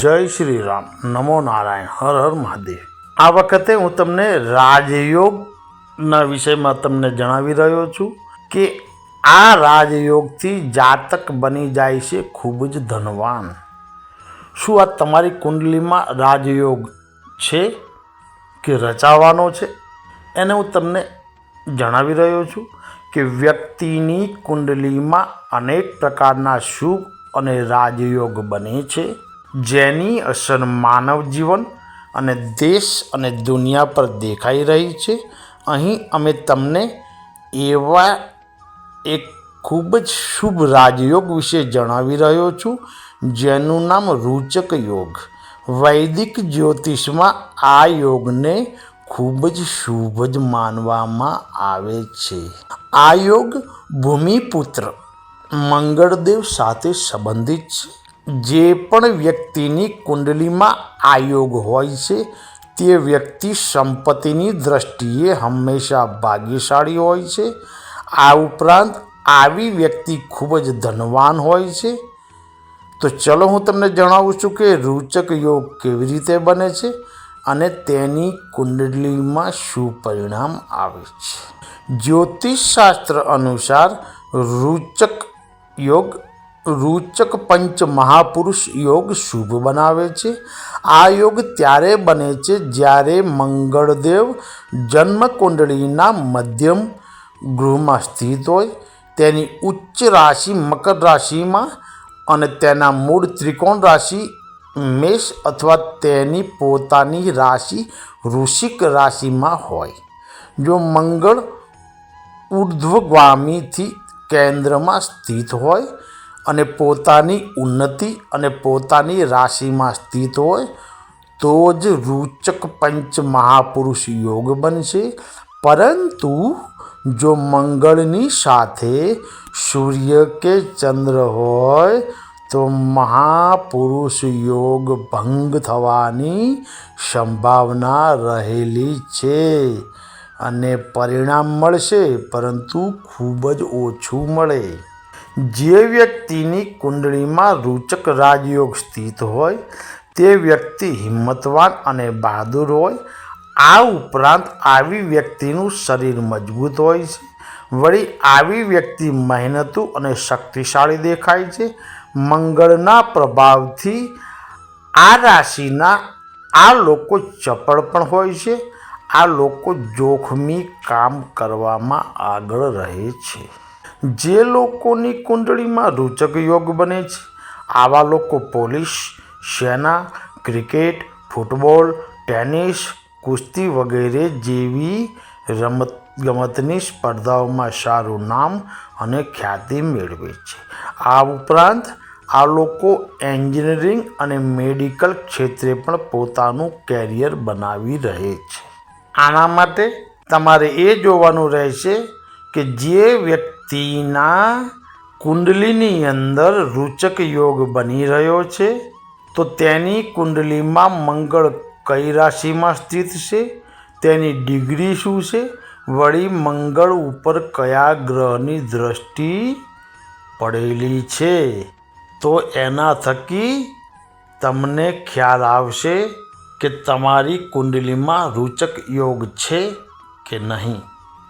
જય શ્રી રામ નમો નારાયણ. હર હર મહાદેવ. આ વખતે હું તમને રાજયોગના વિષયમાં તમને જણાવી રહ્યો છું કે આ રાજયોગથી જાતક બની જાય છે ખૂબ જ ધનવાન. શું આ તમારી કુંડલીમાં રાજયોગ છે કે રચાવાનો છે? એને હું તમને જણાવી રહ્યો છું કે વ્યક્તિની કુંડલીમાં અનેક પ્રકારના શુભ અને રાજયોગ બને છે. જેની અસર માનવ જીવન અને દેશ અને દુનિયા પર દેખાઈ રહી છે. અહીં અમે તમને એવા એક ખૂબ જ શુભ રાજયોગ વિશે જણાવી રહ્યો છું, જેનું નામ રૂચક યોગ. વૈદિક જ્યોતિષમાં આ યોગને ખૂબ જ શુભ જ માનવામાં આવે છે. આ યોગ ભૂમિપુત્ર મંગળદેવ સાથે સંબંધિત છે. જે પણ વ્યક્તિની કુંડલીમાં આ યોગ હોય છે, તે વ્યક્તિ સંપત્તિની દ્રષ્ટિએ હંમેશા ભાગ્યશાળી હોય છે. આ ઉપરાંત આવી વ્યક્તિ ખૂબ જ ધનવાન હોય છે. તો ચલો હું તમને જણાવું છું કે રૂચક યોગ કેવી રીતે બને છે અને તેની કુંડલીમાં શું પરિણામ આવે છે. જ્યોતિષશાસ્ત્ર અનુસાર રૂચક યોગ રૂચક પંચ મહાપુરુષ યોગ શુભ બનાવે છે. આ યોગ ત્યારે બને છે જ્યારે મંગળદેવ જન્મકુંડળીના મધ્યમ ગૃહમાં સ્થિત હોય. તેની ઉચ્ચ રાશિ મકર રાશિમાં અને તેના મૂળ ત્રિકોણ રાશિ મેષ અથવા તેની પોતાની રાશિ વૃશ્ચિક રાશિમાં હોય. જો મંગળ ઉર્ધ્વગામીથી કેન્દ્રમાં સ્થિત હોય અને પોતાની ઉન્નતિ અને પોતાની રાશિમાં સ્થિત હોય, તો જ રૂચક પંચ મહાપુરુષ યોગ બનશે. પરંતુ જો મંગળની સાથે સૂર્ય કે ચંદ્ર હોય, તો મહાપુરુષ યોગ ભંગ થવાની સંભાવના રહેલી છે અને પરિણામ મળશે, પરંતુ ખૂબ જ ઓછું મળે. જે વ્યક્તિની કુંડળીમાં રૂચક રાજયોગ સ્થિત હોય, તે વ્યક્તિ હિંમતવાન અને બહાદુર હોય. આ ઉપરાંત આવી વ્યક્તિનું શરીર મજબૂત હોય છે. વળી આવી વ્યક્તિ મહેનતુ અને શક્તિશાળી દેખાય છે. મંગળના પ્રભાવથી આ રાશિના આ લોકો ચપળ પણ હોય છે. આ લોકો જોખમી કામ કરવામાં આગળ રહે છે. જે લોકોની કુંડળીમાં રૂચક યોગ બને છે, આવા લોકો પોલીસ, સેના, ક્રિકેટ, ફૂટબોલ, ટેનિસ, કુસ્તી વગેરે જેવી રમત ગમતની સ્પર્ધાઓમાં સારું નામ અને ખ્યાતિ મેળવે છે. આ ઉપરાંત, આ લોકો એન્જિનિયરિંગ અને મેડિકલ ક્ષેત્રે પણ પોતાનું કેરિયર બનાવી રહે છે. આના માટે તમારે એ જોવાનું રહેશે કે જે વ્યક્તિના કુંડલીની અંદર રૂચક યોગ બની રહ્યો છે, તો તેની કુંડલીમાં મંગળ કઈ રાશિમાં સ્થિત છે? તેની ડિગ્રી શું છે? વળી મંગળ ઉપર કયા ગ્રહની દ્રષ્ટિ પડેલી છે? તો એના થકી તમને ખ્યાલ આવશે કે તમારી કુંડલીમાં રૂચક યોગ છે કે નહીં.